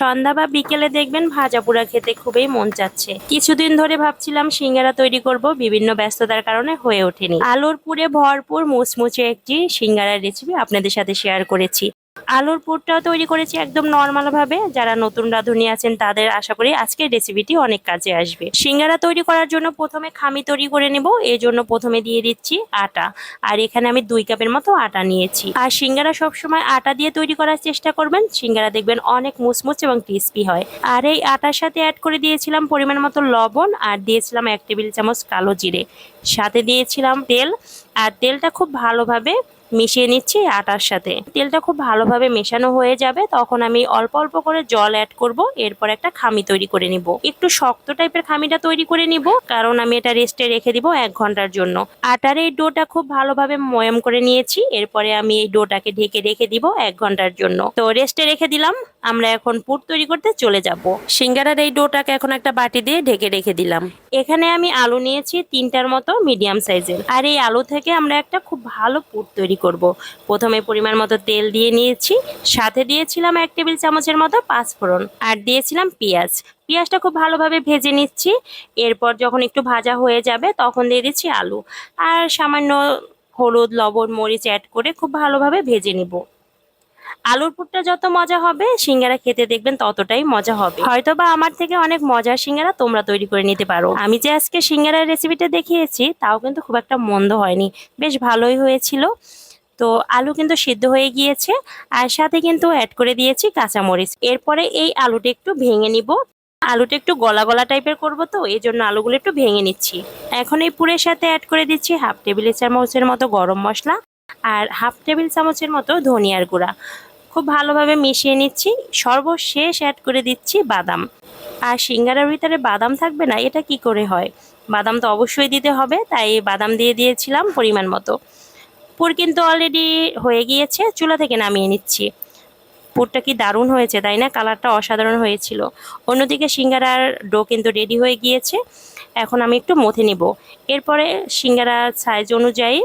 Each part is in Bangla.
সন্ধ্যা বা বিকেলে দেখবেন ভাজা পোড়া খেতে খুবই মন চাচ্ছে। কিছুদিন ধরে ভাবছিলাম সিঙ্গারা তৈরি করব, বিভিন্ন ব্যস্ততার কারণে হয়ে ওঠেনি। আলুর পুরে ভরপুর মুচমুচে একটি সিঙ্গারার রেসিপি আপনাদের সাথে শেয়ার করেছি। আলুর পুরটাও তৈরি করেছি একদম নর্মাল ভাবে। যারা নতুন রাঁধুনি আছেন, তাদের আশা করি আজকের রেসিপিটি অনেক কাজে আসবে। সিঙ্গারা তৈরি করার জন্য প্রথমে খামি তৈরি করে নেব এই জন্য প্রথমে দিয়ে দিচ্ছি আটা। আর এখানে আমি দুই কাপের মতো আটা নিয়েছি। আর সিঙ্গারা সবসময় আটা দিয়ে তৈরি করার চেষ্টা করবেন, সিঙ্গারা দেখবেন অনেক মুচমুচ এবং ক্রিস্পি হয়। আর এই আটার সাথে অ্যাড করে দিয়েছিলাম পরিমাণ মতো লবণ, আর দিয়েছিলাম এক টেবিল চামচ কালো জিরে। সাথে দিয়েছিলাম তেল, আর তেলটা খুব ভালোভাবে মিশিয়ে নিচ্ছি আটার সাথে। তেলটা খুব ভালোভাবে মেশানো হয়ে যাবে, তখন আমি অল্প অল্প করে জল অ্যাড করব, এরপর একটা খামি তৈরি করে নিব। একটু শক্ত টাইপের খামিটা তৈরি করে নিব, কারণ আমি এটা রেস্টে রেখে দিব এক ঘণ্টার জন্য। আটার এই ডোটা খুব ভালোভাবে ময়ম করে নিয়েছি, এরপরে আমি এই ডোটাকে ঢেকে রেখে দিব এক ঘণ্টার জন্য। তো রেস্টে রেখে দিলাম, আমরা এখন পুর তৈরি করতে চলে যাব। সিঙ্গারার এই ডোটাকে এখন একটা বাটি দিয়ে ঢেকে রেখে দিলাম। এখানে আমি আলু নিয়েছি তিনটার মতো মিডিয়াম সাইজের। আর এই আলু থেকে আমরা একটা খুব ভালো পুর তৈরি করব। প্রথমে পরিমাণ মতো তেল দিয়ে নিয়েছি, সাথে দিয়েছিলাম এক টেবিল চামচের মতো পাঁচফোড়ন আর দিয়েছিলাম পেঁয়াজ। পেঁয়াজটা খুব ভালোভাবে ভেজে নিচ্ছি, এরপর যখন একটু ভাজা হয়ে যাবে তখন দিয়ে দিচ্ছি আলু। আর সামান্য হলুদ, লবণ, মরিচ অ্যাড করে খুব ভালোভাবে ভেজে নিব। আলুর পুরটা যত মজা হবে, সিঙ্গারা খেতে দেখবেন ততটাই মজা হবে। হয়তো বা আমার থেকে অনেক মজার সিঙ্গারা তোমরা তৈরি করে নিতে পারো। আমি যে আজকে সিঙ্গারার রেসিপিটা দেখিয়েছি, তাও কিন্তু খুব একটা মন্দ হয়নি। বেশ ভালোই হয়েছিল। তো আলু কিন্তু সিদ্ধ হয়ে গিয়েছে, আর সাথে কিন্তু অ্যাড করে দিয়েছি কাঁচামরিচ। এরপরে এই আলুটা একটু ভেঙে নিব। আলুটা একটু গলা গলা টাইপের করব তো এই জন্য আলুগুলো একটু ভেঙে নিচ্ছি। এখন এই পুরের সাথে অ্যাড করে দিচ্ছি হাফ টেবিল চামচের মতো গরম মশলা, আর হাফ টেবিল চামচের মতো ধনিয়ার গুঁড়া। খুব ভালোভাবে মিশিয়ে নিচ্ছি। সর্বশেষ অ্যাড করে দিচ্ছি বাদাম। আর সিঙ্গারার ভিতরে বাদাম থাকবে না, এটা কি করে হয়? বাদাম তো অবশ্যই দিতে হবে, তাই বাদাম দিয়ে দিয়েছিলাম পরিমাণ মতো। পুর কিন্তু অলরেডি হয়ে গিয়েছে, চুলা থেকে নামিয়ে নিচ্ছি। পুরটা কি দারুণ হয়েছে, তাই না? কালারটা অসাধারণ হয়েছিল। অন্যদিকে সিঙ্গারার ডো কিন্তু রেডি হয়ে গিয়েছে। এখন আমি একটু মথে নিব। এরপরে সিঙ্গারার সাইজ অনুযায়ী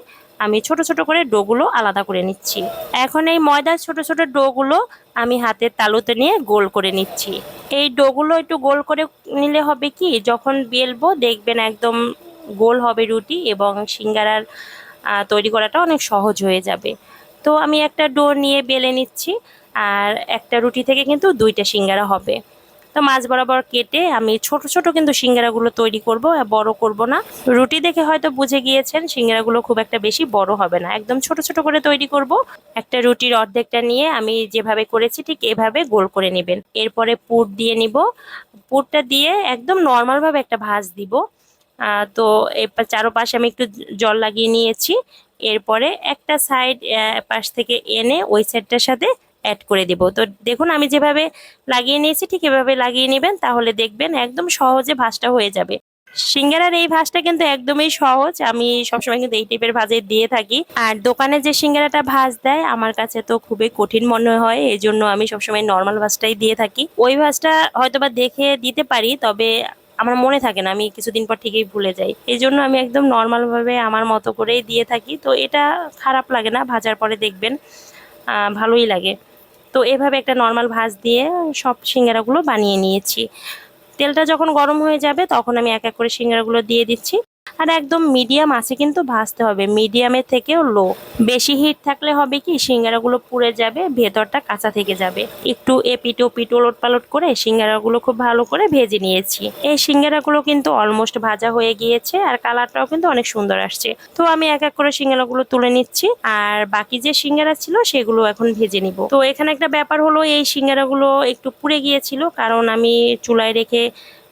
আমি ছোট ছোট করে ডোগুলো আলাদা করে নিচ্ছি। এখন এই ময়দার ছোট ছোট ডোগুলো আমি হাতের তালুতে নিয়ে গোল করে নিচ্ছি। এই ডোগুলো একটু গোল করে নিলে হবে কি, যখন বেলবো দেখবেন একদম গোল হবে রুটি এবং সিঙ্গারার তৈরি করাটা অনেক সহজ হয়ে যাবে। তো আমি একটা ডো নিয়ে বেলে নিচ্ছি, আর একটা রুটি থেকে কিন্তু দুইটা সিঙ্গারা হবে। তো মাছ বরাবর কেটে আমি ছোট ছোট কিন্তু সিঙ্গারাগুলো তৈরি করব বড় করব না। রুটি দেখে হয়তো বুঝে গিয়েছেন, সিঙ্গারাগুলো খুব একটা বেশি বড় হবে না। একদম ছোট ছোট করে তৈরি করব। একটা রুটির অর্ধেকটা নিয়ে আমি যেভাবে করেছি, ঠিক এভাবে গোল করে নেবেন। এরপরে পুর দিয়ে নিব। পুরটা দিয়ে একদম নর্মালভাবে একটা ভাজ দিব। তো এরপর চারোপাশে আমি একটু জল লাগিয়ে নিয়েছি। এরপরে একটা সাইড পাশ থেকে এনে ওই সাইডটার সাথে অ্যাড করে দেব। তো দেখুন, আমি যেভাবে লাগিয়ে নিয়েছি, ঠিক এভাবে লাগিয়ে নেবেন, তাহলে দেখবেন একদম সহজে ভাঁজটা হয়ে যাবে। সিঙ্গারার এই ভাজটা কিন্তু একদমই সহজ। আমি সবসময় কিন্তু এই টাইপের ভাজে দিয়ে থাকি। আর দোকানে যে সিঙ্গারাটা ভাজ দেয়, আমার কাছে তো খুবই কঠিন মনে হয় এই জন্য আমি সবসময় নর্মাল ভাজটাই দিয়ে থাকি। ওই ভাজটা হয়তোবা দেখে দিতে পারি, তবে আমার মনে থাকে না, আমি কিছুদিন পর ঠিকই ভুলে যাই। এই জন্য আমি একদম নর্মালভাবে আমার মতো করেই দিয়ে থাকি। তো এটা খারাপ লাগে না, ভাজার পরে দেখবেন ভালোই লাগে। তো এভাবে একটা নর্মাল ভাজ দিয়ে সব সিঙ্গারাগুলো বানিয়ে নিয়েছি। তেলটা যখন গরম হয়ে যাবে তখন আমি এক এক করে সিঙ্গারাগুলো দিয়ে দিচ্ছি। আর একদম মিডিয়াম আছে কিন্তু ভাজতে হবে। মিডিয়ামের থেকেও লো বেশি হিট থাকলে হবে কি, সিঙ্গারাগুলো পুড়ে যাবে, ভেতরটা কাঁচা থেকে যাবে। একটু এপিট ওপিট ওলট পালট করে সিঙ্গারাগুলো খুব ভালো করে ভেজে নিয়েছি। এই সিঙ্গারাগুলো কিন্তু অলমোস্ট ভাজা হয়ে গিয়েছে আর কালারটাও কিন্তু অনেক সুন্দর আসছে। তো আমি এক এক করে সিঙ্গারাগুলো তুলে নিচ্ছি আর বাকি যে সিঙ্গারা ছিল সেগুলো এখন ভেজে নিব। তো এখানে একটা ব্যাপার হলো, এই সিঙ্গারাগুলো একটু পুড়ে গিয়েছিল কারণ আমি চুলায় রেখে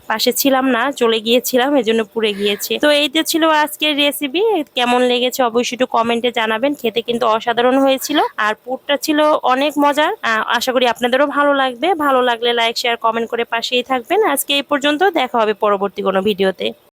পাশে ছিলাম না, চলে গিয়েছিলাম, এজন্য পুড়ে গিয়েছে। তো এইটা ছিল আজকের রেসিপি কেমন লেগেছে অবশ্যই একটু কমেন্টে জানাবেন। খেতে কিন্তু অসাধারণ হয়েছিল। আর পুরটা ছিল অনেক মজার। আশা করি আপনাদেরও ভালো লাগবে। ভালো লাগলে লাইক শেয়ার কমেন্ট করে পাশেই থাকবেন। আজকে এই পর্যন্ত দেখা হবে পরবর্তী কোনো ভিডিওতে